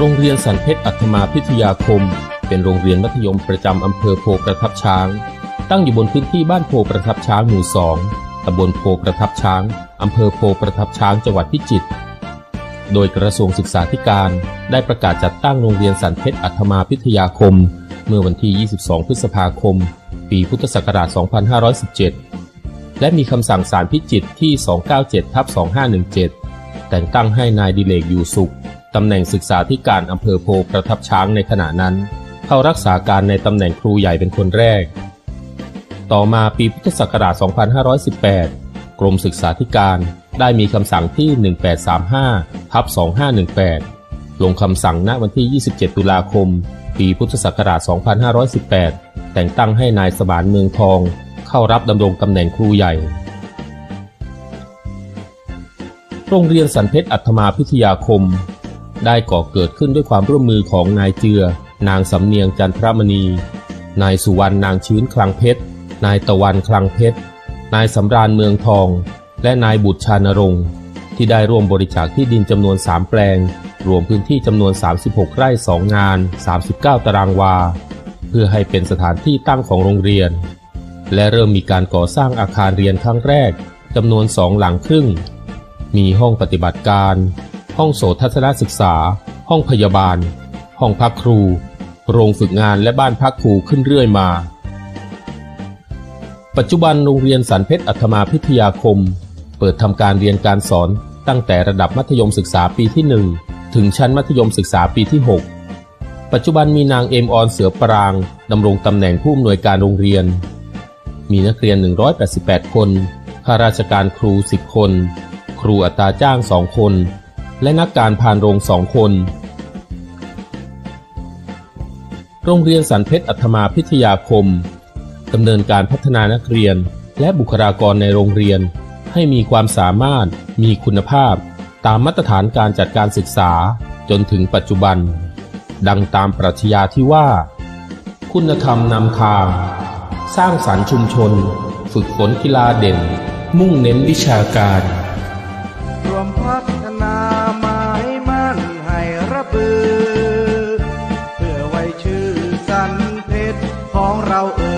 โรงเรียนสันเพชรอัธมาพิทยาคม เป็นโรงเรียนมัธยมประจำอำเภอโพประทับช้าง ตั้งอยู่บนพื้นที่บ้านโพประทับช้างหมู่สองตำบลโพประทับช้างอำเภอโพประทับช้างจังหวัดพิจิตร โดยกระทรวงศึกษาธิการได้ประกาศจัดตั้งโรงเรียนสันเพชรอัธมาพิทยาคม เมื่อวันที่ 22 พฤษภาคม ปีพุทธศักราช 2517 และมีคำสั่งศาลพิจิตรที่ 297ทับ2517 แต่งตั้งให้นายดิเลกอยู่สุข ตำแหน่งศึกษาธิการอำเภอโพประทับช้างในขณะนั้น เข้ารักษาการในตำแหน่งครูใหญ่เป็นคนแรก ต่อมาปีพุทธศักราช 2518 กรมศึกษาธิการได้มีคำสั่งที่ 1835ทับ2518 ลงคำสั่งณวันที่ 27 ตุลาคม ปีพุทธศักราช 2518 แต่งตั้งให้นายสมานเมืองทอง เข้ารับดำรงตำแหน่งครูใหญ่ โรงเรียนสันเพชรอัธมาพิทยาคม ได้ก่อเกิดขึ้นด้วยความร่วมมือของนายเจือ นางสำเนียงจันทรมณี นายสุวรรณนางชื้นคลังเพชร นายตะวันคลังเพชร นายสำราญเมืองทอง และนายบุตรชานรงค์ที่ได้ร่วมบริจาคที่ดินจำนวน 3 แปลง รวมพื้นที่จำนวน 36 ไร่ 2 งาน 39 ตารางวา เพื่อให้เป็นสถานที่ตั้งของโรงเรียน และเริ่มมีการก่อสร้างอาคารเรียนครั้งแรกจำนวนสองหลังครึ่ง มีห้องปฏิบัติการ ห้องโสตทัศนศึกษา ห้องพยาบาล ห้องพักครู โรงฝึกงานและบ้านพักครูขึ้นเรื่อยมา ปัจจุบันโรงเรียนสันเพชรอัธมาพิทยาคม เปิดทำการเรียนการสอนตั้งแต่ระดับมัธยมศึกษาปีที่ 1 ถึงชั้นมัธยมศึกษาปีที่ 6 ปัจจุบันมีนางเอมออนเสือปรางดำรงตำแหน่งผู้อำนวยการโรงเรียน มีนักเรียน 188 คนข้าราชการครู 10 คน ครูอัตราจ้าง 2 คน และนักการพานโรง2คน โรงเรียนสันเพชรอัธมาพิทยาคมดำเนินการพัฒนานักเรียน และบุคลากรในโรงเรียน ให้มีความสามารถ มีคุณภาพ ตามมาตรฐานการจัดการศึกษาจนถึงปัจจุบัน ดังตามปรัชญาที่ว่า คุณธรรมนำทาง สร้างสรรค์ชุมชน ฝึกฝนกีฬาเด่น มุ่งเน้นวิชาการ ของเราเอง